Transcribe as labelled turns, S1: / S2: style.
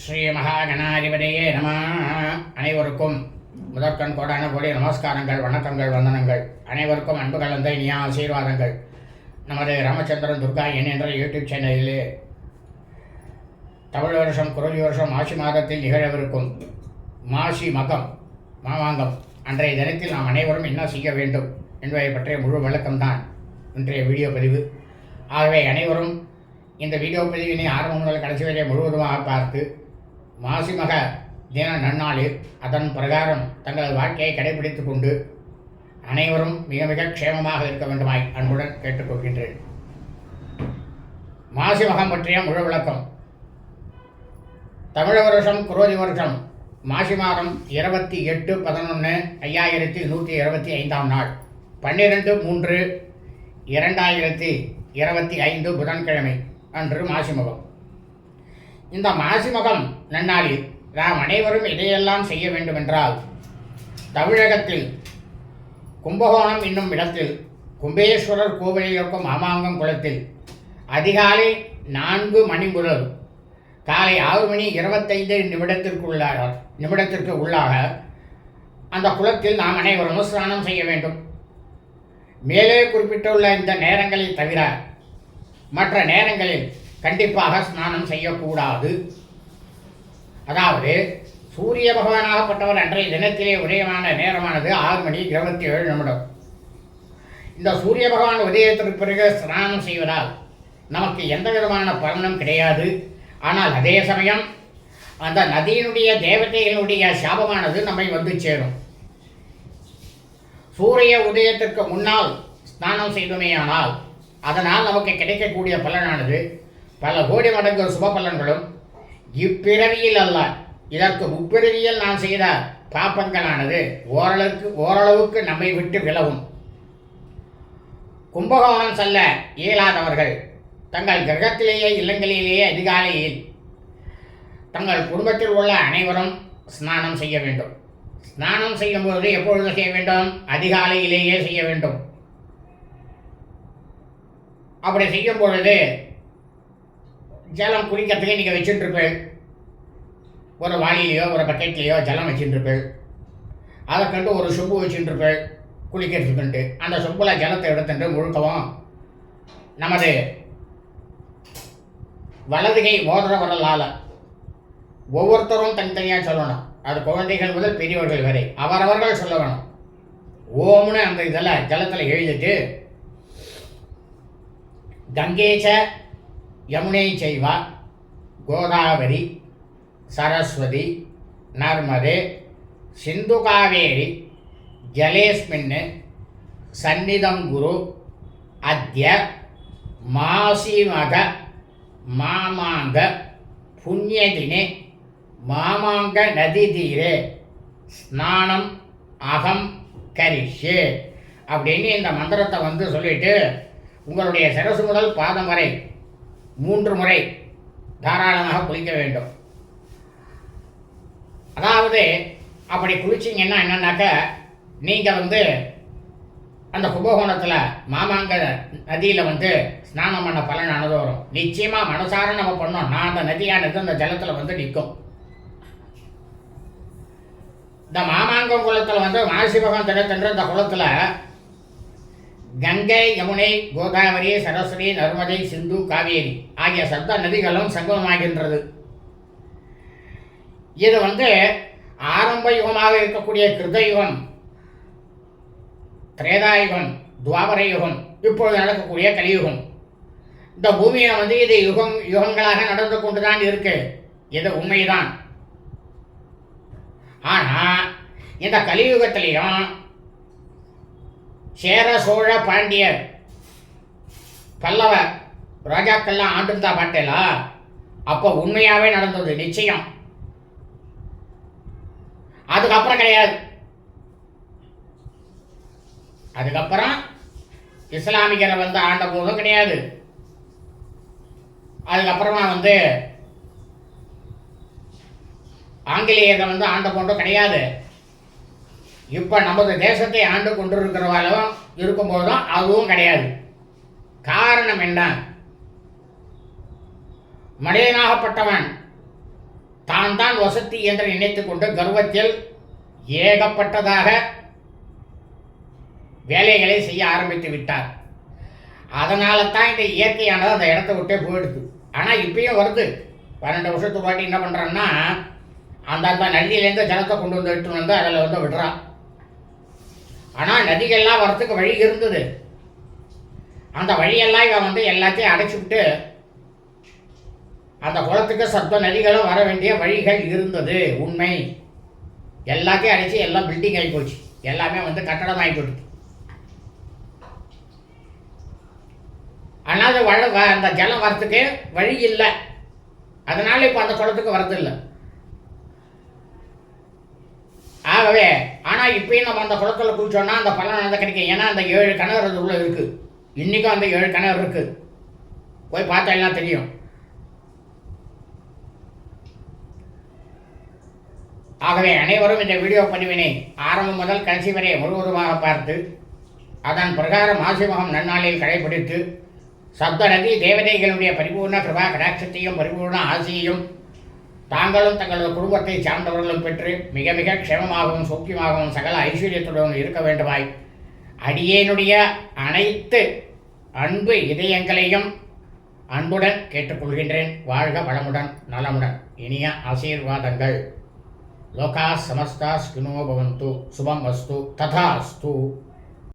S1: ஸ்ரீ மகாகணாதிபதியே நம. அனைவருக்கும் முதற்கண் கோடான கோடி நமஸ்காரங்கள் வணக்கங்கள் வந்தனங்கள். அனைவருக்கும் அன்பு கலந்த இனிய ஆசீர்வாதங்கள். நமது ராமச்சந்திரன் துர்கா என் என்ற யூடியூப் சேனலிலே தமிழ் வருஷம் குரலி வருஷம் மாசி மாதத்தில் நிகழவிருக்கும் மாசி மகம் மாவாங்கம் அன்றைய தினத்தில் நாம் அனைவரும் என்ன செய்ய வேண்டும் என்பதை பற்றிய முழு விளக்கம்தான் இன்றைய வீடியோ பதிவு. ஆகவே அனைவரும் இந்த வீடியோ பதிவினை ஆரம்பம் முதல் கடைசி வரை முழுவதுமாக பார்த்து மாசிமக தின நன்னாளில் அதன் பிரகாரம் தங்களது வாழ்க்கையை கடைபிடித்துக் கொண்டு அனைவரும் மிக மிக க்ஷேமமாக இருக்க வேண்டுமாய் அன்புடன் கேட்டுக்கொள்கின்றேன் மாசி மகம் பற்றிய முழு விளக்கம். தமிழ வருஷம் குரோதி வருஷம் மாசி மாதம் இருபத்தி எட்டு பதினொன்று ஐயாயிரத்தி நூற்றி இருபத்தி ஐந்தாம் நாள் பன்னிரெண்டு மூன்று இரண்டாயிரத்தி இருபத்தி ஐந்து புதன்கிழமை அன்று மாசிமகம். இந்த மாசிமகம் நன்னாளில் நாம் அனைவரும் இதையெல்லாம் செய்ய வேண்டுமென்றால் தமிழகத்தில் கும்பகோணம் என்னும் இடத்தில் கும்பேஸ்வரர் கோவிலில் இருக்கும் மாமாங்கம் குளத்தில் அதிகாலை நான்கு மணி முதல் காலை ஆறு மணி இருபத்தைந்து நிமிடத்திற்குள்ளாக நிமிடத்திற்கு உள்ளாக அந்த குளத்தில் நாம் அனைவரும் ஸ்நானம் செய்ய வேண்டும். மேலே குறிப்பிட்டுள்ள இந்த நேரங்களில் தவிர மற்ற நேரங்களில் கண்டிப்பாக ஸ்நானம் செய்யக்கூடாது. அதாவது சூரிய பகவானாகப்பட்டவர் அன்றைய தினத்திலே உதயமான நேரமானது ஆறு மணி இருபத்தி ஏழு நிமிடம். இந்த சூரிய பகவான் உதயத்திற்கு பிறகு ஸ்நானம் செய்வதால் நமக்கு எந்த விதமான பலனும் கிடையாது. ஆனால் அதே சமயம் அந்த நதியினுடைய தேவதைகளுடைய சாபமானது நம்மை வந்து சேரும். சூரிய உதயத்திற்கு முன்னால் ஸ்நானம் செய்தோமேயானால் அதனால் நமக்கு கிடைக்கக்கூடிய பலனானது பல கோடி மடங்கு சுப பலன்களும் இப்பிறவியில் அல்ல. இதற்கு முப்பிறவியில் நான் செய்த பாப்பங்களானது ஓரளவுக்கு ஓரளவுக்கு நம்மை விட்டு விலகும். கும்பகோணம் செல்ல இயலாதவர்கள் தங்கள் கிரகத்திலேயே இல்லங்களிலேயே அதிகாலையில் தங்கள் குடும்பத்தில் உள்ள அனைவரும் ஸ்நானம் செய்ய வேண்டும். ஸ்நானம் செய்யும்போது எப்பொழுது செய்ய வேண்டும்? அதிகாலையிலேயே செய்ய வேண்டும். அப்படி செய்யும் பொழுது ஜலம் குடிக்கிறதுக்கு நீங்கள் வச்சுட்டுருப்பேள் ஒரு வாளியிலையோ ஒரு பக்கெட்லேயோ ஜலம் வச்சுட்டுருப்பேள் அதை கண்டு ஒரு சொம்பு வச்சுட்டுருப்பேள் குளிக்கிறதுக்குண்டு அந்த சொம்பில் ஜலத்தை எடுத்துட்டு முழுக்கவும் நமது வலதுகை மோதிர ஒவ்வொருத்தரும் தனித்தனியாக சொல்லணும். அது குழந்தைகள் முதல் பெரியவர்கள் வரை. அவரவர்கள் சொல்ல வேணும் ஓம்னு அந்த இதில் ஜலத்தில் எழுதிட்டு கங்கேச்ச யமுனை செய்வா கோதாவரி சரஸ்வதி நர்மதே சிந்து காவேரி ஜலேஸ்மின் சந்நிதங்குரு அத்திய அத்ய மாசிமக மாமாங்க புண்ணியதினே மாமாங்க நதி தீரே ஸ்நானம் அகம் கரிஷே அப்படின்னு இந்த மந்திரத்தை வந்து சொல்லிட்டு உங்களுடைய சரசு முதல் பாதம் வரை மூன்று முறை தாராளமாக குளிக்க வேண்டும். அதாவது அப்படி குளிச்சிங்கன்னா என்னன்னாக்க நீங்கள் வந்து அந்த கும்பகோணத்தில் மாமாங்க நதியில் வந்து ஸ்நானம் பண்ண பலனானது வரும் நிச்சயமாக மனசார நம்ம பண்ணோம். நான் அந்த நதியானது அந்த ஜலத்தில் வந்து நிற்கும். இந்த மாமாங்க குளத்தில் வந்து மாசிபகம் தினத்தன்று அந்த குளத்தில் கங்கை யமுனை கோதாவரி சரஸ்வதி நர்மதை சிந்து காவேரி ஆகிய சப்த நதிகளும் சங்கமமாகின்றது. இது வந்து ஆரம்ப யுகமாக இருக்கக்கூடிய கிருதயுகம் திரேதாயுகம் துவாபர யுகம் இப்பொழுது நடக்கக்கூடிய கலியுகம் இந்த பூமியை வந்து இது யுகம் யுகங்களாக நடந்து கொண்டு தான் இருக்கு. இது உண்மைதான். ஆனால் இந்த கலியுகத்திலையும் சேர சோழ பாண்டியர். பல்லவ ராஜாக்கள்லாம் ஆண்டிருந்தா பாட்டேலா? அப்போ உண்மையாகவே நடந்தது நிச்சயம். அதுக்கப்புறம் கிடையாது. அதுக்கப்புறம் இஸ்லாமியரை வந்து ஆண்ட போதும் கிடையாது. அதுக்கப்புறமா வந்து ஆங்கிலேயரை வந்து ஆண்ட போதும் கிடையாது. இப்போ நமது தேசத்தை ஆண்டு கொண்டிருக்கிறவாலும் இருக்கும்போதும் அதுவும் கிடையாது. காரணம் என்ன? மனிதனாகப்பட்டவன் தான் தான் வசதி என்று நினைத்துக்கொண்டு கர்வத்தில் ஏகப்பட்டதாக வேலைகளை செய்ய ஆரம்பித்து விட்டார். அதனால தான் இந்த இயற்கையானது அந்த இடத்த விட்டே போயிடுது. ஆனால் இப்பயும் வருது. பன்னெண்டு வருஷத்துக்கு வாட்டி என்ன பண்ணுறான்னா அந்த அந்த நதியிலேருந்து ஜலத்தை கொண்டு வந்து விட்டு வந்து அதில் வந்து விடுறான். ஆனால் நதிகள்லாம் வரத்துக்கு வழி இருந்தது. அந்த வழியெல்லாம் இவன் வந்து எல்லாத்தையும் அடைச்சிவிட்டு அந்த குளத்துக்கு சத்த நதிகளும் வர வேண்டிய வழிகள் இருந்தது. உண்மை. எல்லாத்தையும் அடைச்சி எல்லாம் பில்டிங் ஆகி போச்சு. எல்லாமே வந்து கட்டடம் ஆகி போயிடுது. ஆனால் அது வழ வ- அந்த ஜலம் வரத்துக்கு வழி இல்லை. அதனால இப்போ அந்த குளத்துக்கு வரதில்லை ஆகவே ஆனால் இப்பயும் நம்ம அந்த குளத்தில் குளிச்சோன்னா அந்த பலன் அந்த கிடைக்கும். ஏன்னா அந்த ஏழு கிணறு அது உள்ள இருக்குது இன்றைக்கும் அந்த ஏழு கிணறு இருக்குது போய் பார்த்தா எல்லாம் தெரியும். ஆகவே அனைவரும் இந்த வீடியோ பதிவினை ஆரம்பம் முதல் கடைசி வரை முழுவதுமாக பார்த்து அதன் பிரகாரம் ஆசிமகம் நன்னாளில் கடைபிடித்து சப்த நதி தேவதைகளுடைய பரிபூர்ண கிருபா கடாட்சத்தையும் பரிபூர்ண ஆசியையும் தாங்களும் தங்களது குடும்பத்தை சார்ந்தவர்களும் பெற்று மிக மிக க்ஷேமமாகவும் சௌக்கியமாகவும் சகல ஐஸ்வர்யத்துடன் இருக்க வேண்டுமாய். அடியேனுடைய அனைத்து அன்பு இதயங்களையும் அன்புடன் கேட்டுக்கொள்கின்றேன். வாழ்க வளமுடன் நலமுடன். இனிய ஆசீர்வாதங்கள். லோகா சமஸ்தா ஸ்கினோ பவந்து. சுபம் வஸ்து. ததாஸ்து